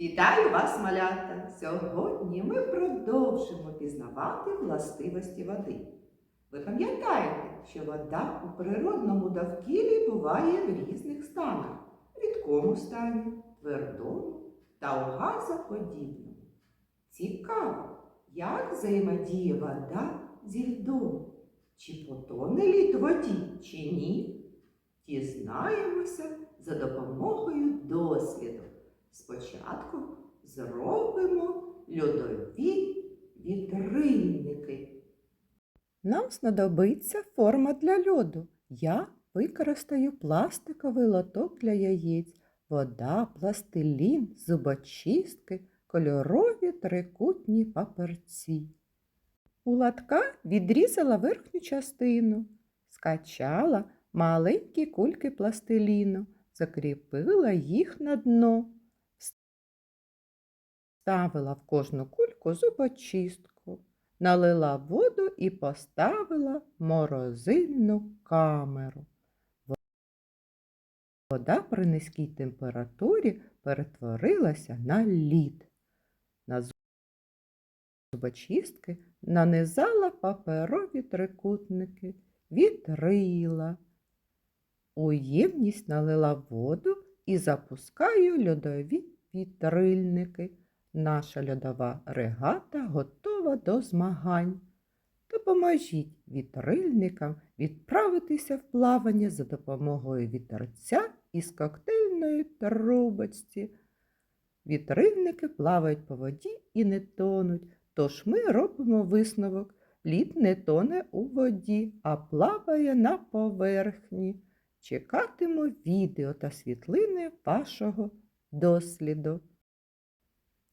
Вітаю вас, малята! Сьогодні ми продовжимо пізнавати властивості води. Ви пам'ятаєте, що вода у природному довкіллі буває в різних станах рідкому стані, твердому та у газоподібному. Цікаво, як взаємодіє вода зі льдом. Чи потоне лід воді, чи ні? Дізнаємося за допомогою досліду. Спочатку зробимо льодові вітрильники. Нам знадобиться форма для льоду. Я використаю пластиковий лоток для яєць, вода, пластилін, зубочистки, кольорові трикутні паперці. У лотка відрізала верхню частину, скачала маленькі кульки пластиліну, закріпила їх на дно, Ставила в кожну кульку зубочистку, налила воду і поставила морозильну камеру. Вода при низькій температурі перетворилася на лід. На зубочистки нанизала паперові трикутники, вітрила. У ємність налила воду і запускаю льодові вітрильники. Наша льодова регата готова до змагань. Допоможіть вітрильникам відправитися в плавання за допомогою вітерця із коктейльної трубочці. Вітрильники плавають по воді і не тонуть, тож ми робимо висновок. Лід не тоне у воді, а плаває на поверхні. Чекатиму відео та світлини вашого досліду.